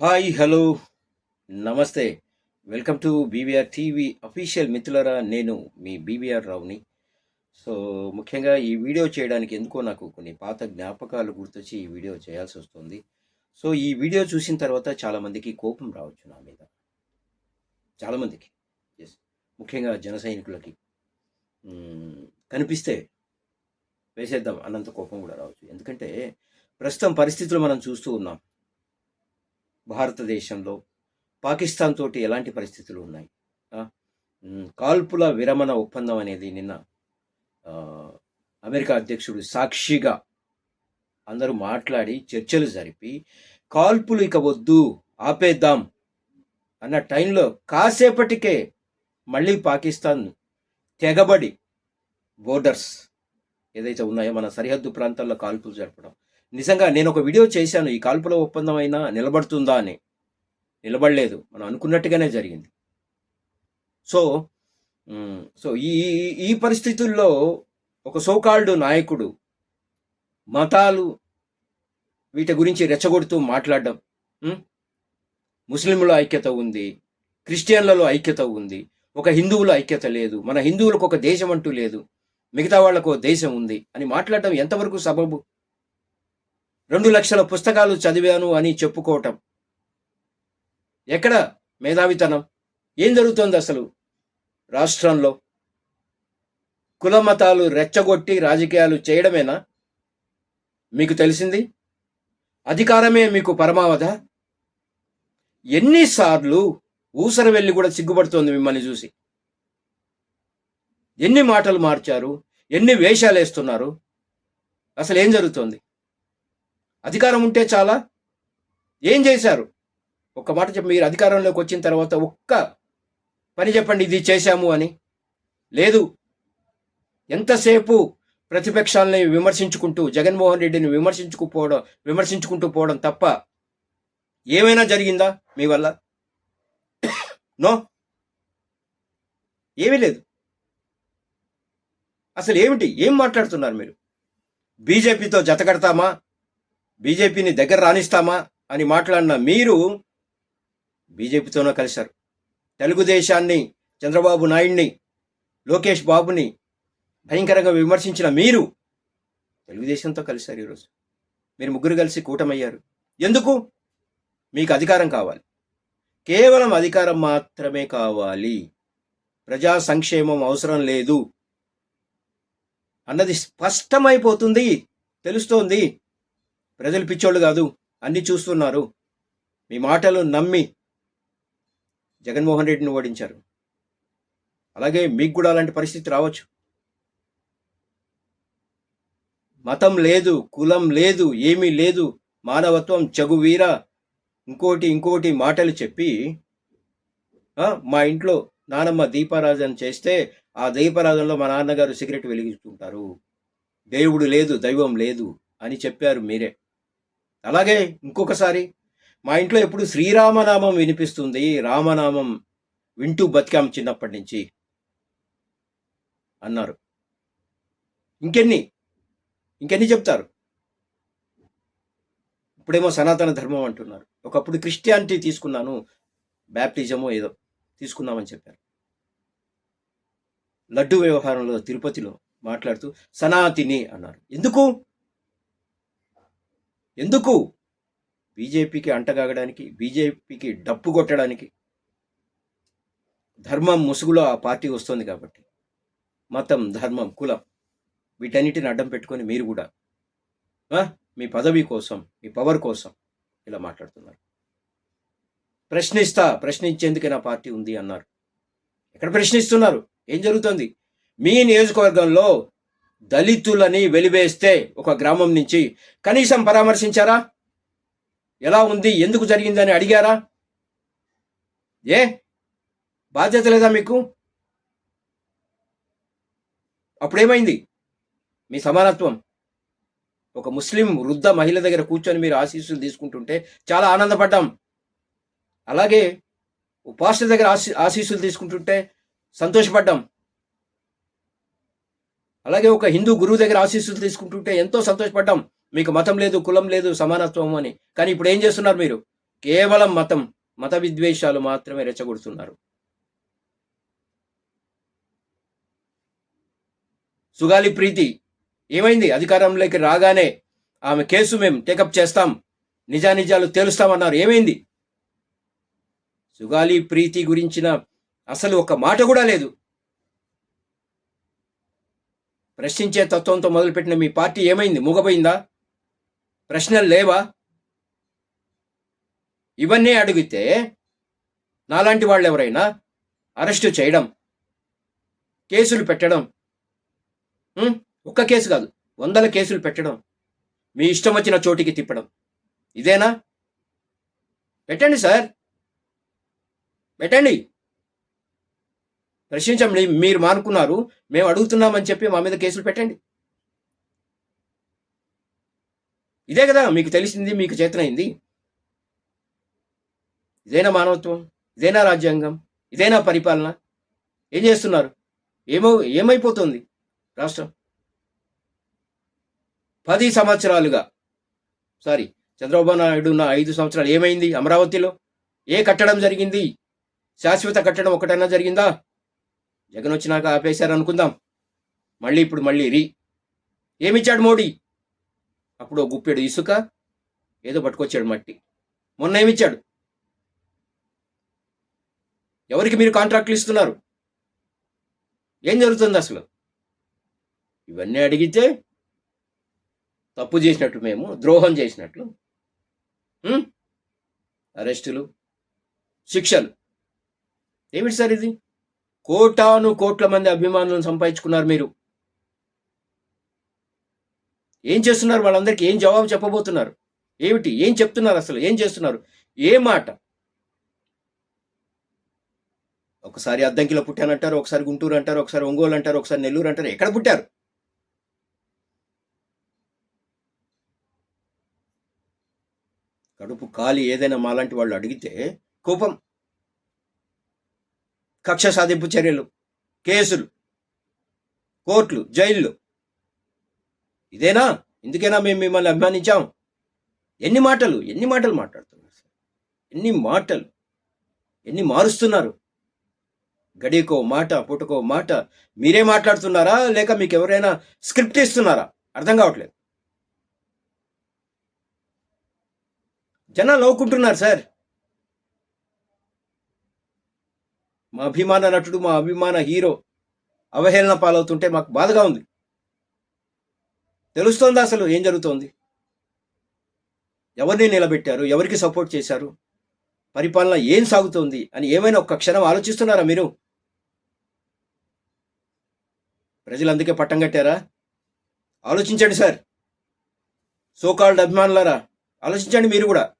Hi hello. నమస్తే. Welcome to BVR TV official మిత్రులరా నేను మీ బీవీఆర్ రావుని. సో ముఖ్యంగా ఈ వీడియో చేయడానికి ఎందుకో నాకు కొన్ని పాత జ్ఞాపకాలు గుర్తొచ్చి ఈ వీడియో చేయాల్సి వస్తుంది. సో ఈ వీడియో చూసిన తర్వాత చాలామందికి కోపం రావచ్చు నా మీద. చాలామందికి ఎస్ ముఖ్యంగా జన సైనికులకి. కనిపిస్తే వేసేద్దాం అన్నంత కోపం కూడా రావచ్చు. ఎందుకంటే ప్రస్తుతం పరిస్థితులు మనం చూస్తూ ఉన్నాం. భారతదేశంలో పాకిస్తాన్ తోటి ఎలాంటి పరిస్థితులు ఉన్నాయి? కాల్పుల విరమణ ఒప్పందం అనేది నిన్న అమెరికా అధ్యక్షుడు సాక్షిగా అందరూ మాట్లాడి చర్చలు జరిపి కాల్పులు ఇక వద్దు ఆపేద్దాం అన్న టైంలో కాసేపటికే మళ్ళీ పాకిస్తాన్ తెగబడి బోర్డర్స్ ఏదైతే ఉన్నాయో మన సరిహద్దు ప్రాంతాల్లో కాల్పులు జరపడం నిజంగా నేను ఒక వీడియో చేశాను ఈ కాల్పుల ఒప్పందం అయినా నిలబడుతుందా అని. నిలబడలేదు. మనం అనుకున్నట్టుగానే జరిగింది. సో సో ఈ ఈ- పరిస్థితుల్లో ఒక సోకాల్డ్ నాయకుడు మతాలు వీటి గురించి రెచ్చగొడుతూ మాట్లాడడం ముస్లింల ఐక్యత ఉంది క్రిస్టియన్లలో ఐక్యత ఉంది ఒక హిందువుల ఐక్యత లేదు మన హిందువులకు ఒక దేశం అంటూ లేదు మిగతా వాళ్ళకు ఒక దేశం ఉంది అని మాట్లాడడం ఎంతవరకు సబబు? రెండు లక్షల పుస్తకాలు చదివాను అని చెప్పుకోవటం. ఎక్కడ మేధావితనం? ఏం జరుగుతోంది అసలు? రాష్ట్రంలో కులమతాలు రెచ్చగొట్టి రాజకీయాలు చేయడమేనా? మీకు తెలిసింది? అధికారమే మీకు పరమావధ? ఎన్నిసార్లు ఊసర వెళ్ళి కూడా సిగ్గుపడుతోంది మిమ్మల్ని చూసి. ఎన్ని మాటలు మార్చారు? ఎన్ని వేషాలు వేస్తున్నారు అసలు ఏం జరుగుతోంది? అధికారం ఉంటే చాలా. ఏం చేశారు? ఒక్క మాట చెప్పి మీరు అధికారంలోకి వచ్చిన తర్వాత ఒక్క పని చెప్పండి ఇది చేశాము అని. లేదు. ఎంతసేపు ప్రతిపక్షాలని విమర్శించుకుంటూ జగన్మోహన్ రెడ్డిని విమర్శించుకుపోవడం విమర్శించుకుంటూ పోవడం తప్ప ఏమైనా జరిగిందా మీ వల్ల? నో. ఏమీ లేదు. అసలు ఏమిటి? ఏం మాట్లాడుతున్నారు మీరు? బీజేపీతో జతకడతామా బీజేపీని దగ్గర రాణిస్తామా అని మాట్లాడిన మీరు బీజేపీతోనే కలిశారు. తెలుగుదేశాన్ని చంద్రబాబు నాయుడిని లోకేష్ బాబుని భయంకరంగా విమర్శించిన మీరు తెలుగుదేశంతో కలిశారు ఈరోజు. మీరు ముగ్గురు కలిసి కూటమయ్యారు. ఎందుకు? మీకు అధికారం కావాలి. కేవలం అధికారం మాత్రమే కావాలి. ప్రజా సంక్షేమం అవసరం లేదు. అన్నది స్పష్టమైపోతుంది తెలుస్తోంది. ప్రజలు పిచ్చోళ్ళు కాదు అన్ని చూస్తున్నారు. మీ మాటలు నమ్మి జగన్మోహన్ రెడ్డిని ఓడించారు. అలాగే మీకు కూడా అలాంటి పరిస్థితి రావచ్చు. మతం లేదు కులం లేదు ఏమీ లేదు మానవత్వం చగువీర ఇంకోటి ఇంకోటి మాటలు చెప్పి మా ఇంట్లో నానమ్మ దీపారాధన చేస్తే ఆ దీపారాధనలో మా నాన్నగారు సిగరెట్ వెలిగిస్తుంటారు. దేవుడు లేదు దైవం లేదు అని చెప్పారు మీరే. అలాగే ఇంకొకసారి మా ఇంట్లో ఎప్పుడు శ్రీరామనామం వినిపిస్తుంది రామనామం వింటూ బతికాం చిన్నప్పటి నుంచి అన్నారు. ఇంకెన్ని? ఇంకెన్ని చెప్తారు? ఇప్పుడేమో సనాతన ధర్మం అంటున్నారు. ఒకప్పుడు క్రిస్టియానిటీ తీసుకున్నాను బ్యాప్టిజమో ఏదో తీసుకున్నామని చెప్పారు. లడ్డు వ్యవహారంలో తిరుపతిలో మాట్లాడుతూ సనాతిని అన్నారు. ఎందుకు? ఎందుకు? బీజేపీకి అంటగాగడానికి బీజేపీకి డప్పు కొట్టడానికి ధర్మం ముసుగులో ఆ పార్టీ వస్తుంది కాబట్టి. మతం ధర్మం కులం వీటన్నిటిని అడ్డం పెట్టుకొని మీరు కూడా మీ పదవి కోసం మీ పవర్ కోసం ఇలా మాట్లాడుతున్నారు. ప్రశ్నిస్తా ప్రశ్నించేందుకే నా పార్టీ ఉంది అన్నారు. ఎక్కడ ప్రశ్నిస్తున్నారు? ఏం జరుగుతుంది? మీ నియోజకవర్గంలో దళితులని వెలివేస్తే ఒక గ్రామం నుంచి. కనీసం పరామర్శించారా? ఎలా ఉంది? ఎందుకు జరిగిందని అడిగారా? ఏ? బాధ్యత లేదా మీకు? అప్పుడేమైంది? మీ సమానత్వం. ఒక ముస్లిం వృద్ధ మహిళ దగ్గర కూర్చొని మీరు ఆశీస్సులు తీసుకుంటుంటే చాలా ఆనందపడ్డాం. అలాగే ఉపాసన దగ్గర ఆశీ ఆశీస్సులు తీసుకుంటుంటే సంతోషపడ్డాం. అలాగే ఒక హిందూ గురువు దగ్గర ఆశీస్సులు తీసుకుంటుంటే ఎంతో సంతోషపడ్డాం. మీకు మతం లేదు కులం లేదు సమానత్వం అని. కానీ ఇప్పుడు ఏం చేస్తున్నారు మీరు? కేవలం మతం మత విద్వేషాలు మాత్రమే రెచ్చగొడుతున్నారు. సుగాలి ప్రీతి. ఏమైంది? అధికారంలోకి రాగానే ఆమె కేసు మేము టేకప్ చేస్తాం. నిజానిజాలు తేలుస్తామన్నారు. ఏమైంది? సుగాలి ప్రీతి గురించిన అసలు ఒక మాట కూడా లేదు. ప్రశ్నించే తత్వంతో మొదలుపెట్టిన మీ పార్టీ ఏమైంది? మూగపోయిందా ప్రశ్నలు లేవా? ఇవన్నీ అడిగితే నాలాంటి వాళ్ళు ఎవరైనా అరెస్టు చేయడం కేసులు పెట్టడం ఒక్క కేసు కాదు వందల కేసులు పెట్టడం మీ ఇష్టం వచ్చిన చోటికి తిప్పడం. ఇదేనా? పెట్టండి సార్. పెట్టండి. ప్రశ్నించండి మీరు మానుకున్నారు మేము అడుగుతున్నామని చెప్పి మా మీద కేసులు పెట్టండి. ఇదే కదా మీకు తెలిసింది మీకు చేతనైంది. ఇదేనా మానవత్వం? ఇదేనా రాజ్యాంగం? ఇదేనా పరిపాలన? ఏం చేస్తున్నారు? ఏమో ఏమైపోతుంది రాష్ట్రం? పది సంవత్సరాలుగా సారీ చంద్రబాబు నాయుడు ఉన్న ఐదు సంవత్సరాలు ఏమైంది అమరావతిలో? ఏ కట్టడం జరిగింది? శాశ్వత కట్టడం ఒకటైనా జరిగిందా? జగన్ వచ్చినాక ఆపేశారు అనుకుందాం మళ్ళీ ఇప్పుడు మళ్ళీ రీ. ఏమిచ్చాడు మోడీ? అప్పుడు ఓ గుప్పెడు ఇసుక ఏదో పట్టుకొచ్చాడు మట్టి. మొన్న ఏమిచ్చాడు? ఎవరికి మీరు కాంట్రాక్ట్లు ఇస్తున్నారు? ఏం జరుగుతుంది అసలు? ఇవన్నీ అడిగితే తప్పు చేసినట్టు మేము ద్రోహం చేసినట్లు. అరెస్టులు శిక్షలు. ఏమిటి సార్ ఇది? కోటాను కోట్ల మంది అభిమానులను సంపాదించుకున్నారు మీరు. ఏం చేస్తున్నారు వాళ్ళందరికీ? ఏం జవాబు చెప్పబోతున్నారు? ఏమిటి? ఏం చెప్తున్నారు అసలు? ఏం చేస్తున్నారు? ఏ మాట? ఒకసారి అద్దంకిలో పుట్టానంటారు ఒకసారి గుంటూరు అంటారు ఒకసారి ఒంగోలు అంటారు ఒకసారి నెల్లూరు అంటారు. ఎక్కడ పుట్టారు? కడుపు కాలి ఏదైనా మాలాంటి వాళ్ళు అడిగితే కోపం. కక్ష సాధింపు చర్యలు కేసులు కోర్టులు జైళ్ళు ఇదేనా? ఇందుకేనా మేము మిమ్మల్ని అభిమానించాం? ఎన్ని మాటలు ఎన్ని మాటలు మాట్లాడుతున్నారు సార్? ఎన్ని మాటలు ఎన్ని మారుస్తున్నారు? గడికో మాట పుటకో మాట మీరే మాట్లాడుతున్నారా? లేక మీకు ఎవరైనా స్క్రిప్ట్ ఇస్తున్నారా? అర్థం కావట్లేదు. జనాలు నవ్వుకుంటున్నారు సార్. మా అభిమాన నటుడు మా అభిమాన హీరో అవహేళన పాలవుతుంటే మాకు బాధగా ఉంది. తెలుస్తోంది అసలు ఏం జరుగుతోంది? ఎవరిని నిలబెట్టారు? ఎవరికి సపోర్ట్ చేశారు? పరిపాలన ఏం సాగుతోంది? అని ఏమైనా ఒక్క క్షణం ఆలోచిస్తున్నారా మీరు? ప్రజలు అందుకే పట్టం కట్టారా? ఆలోచించండి సార్. సోకాల్డ్ అభిమానులారా ఆలోచించండి మీరు కూడా.